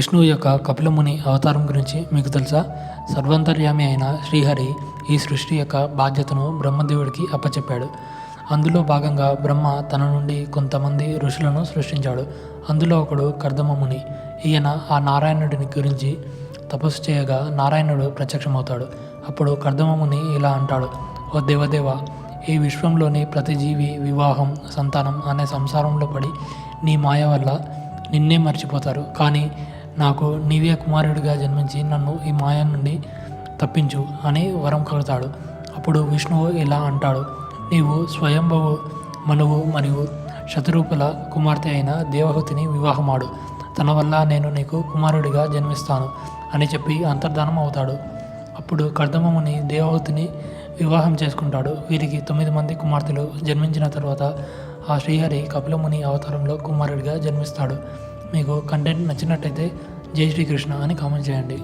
విష్ణువు యొక్క కపిలముని అవతారం గురించి మీకు తెలుసా? సర్వాంతర్యామి అయిన శ్రీహరి ఈ సృష్టి యొక్క బాధ్యతను బ్రహ్మదేవుడికి అప్పచెప్పాడు. అందులో భాగంగా బ్రహ్మ తన నుండి కొంతమంది ఋషులను సృష్టించాడు. అందులో ఒకడు కర్దమముని ఈయన ఆ నారాయణుడిని గురించి తపస్సు చేయగా నారాయణుడు ప్రత్యక్షమవుతాడు. అప్పుడు కర్దమముని ఇలా అంటాడు ఓ దేవదేవ ఈ విశ్వంలోని ప్రతి జీవి వివాహం సంతానం అనే సంసారంలో పడి నీ మాయ వల్ల నిన్నే మర్చిపోతారు. కానీ నాకు నీవే కుమారుడిగా జన్మించి నన్ను ఈ మాయ నుండి తప్పించు అని వరం కోరుతాడు. అప్పుడు విష్ణువు ఇలా అంటాడు నీవు స్వయంభవు మనువు మరియు శతరూపుల కుమార్తె అయిన దేవహుతిని వివాహమాడు. తన వల్ల నేను నీకు కుమారుడిగా జన్మిస్తాను అని చెప్పి అంతర్ధానం అవుతాడు. అప్పుడు కర్దమముని దేవహుతిని వివాహం చేసుకుంటాడు. వీరికి తొమ్మిది మంది కుమార్తెలు జన్మించిన తర్వాత ఆ శ్రీహరి కపిలముని అవతారంలో కుమారుడిగా జన్మిస్తాడు. మీకు కంటెంట్ నచ్చినట్టయితే జై శ్రీకృష్ణ అని కామెంట్ చేయండి.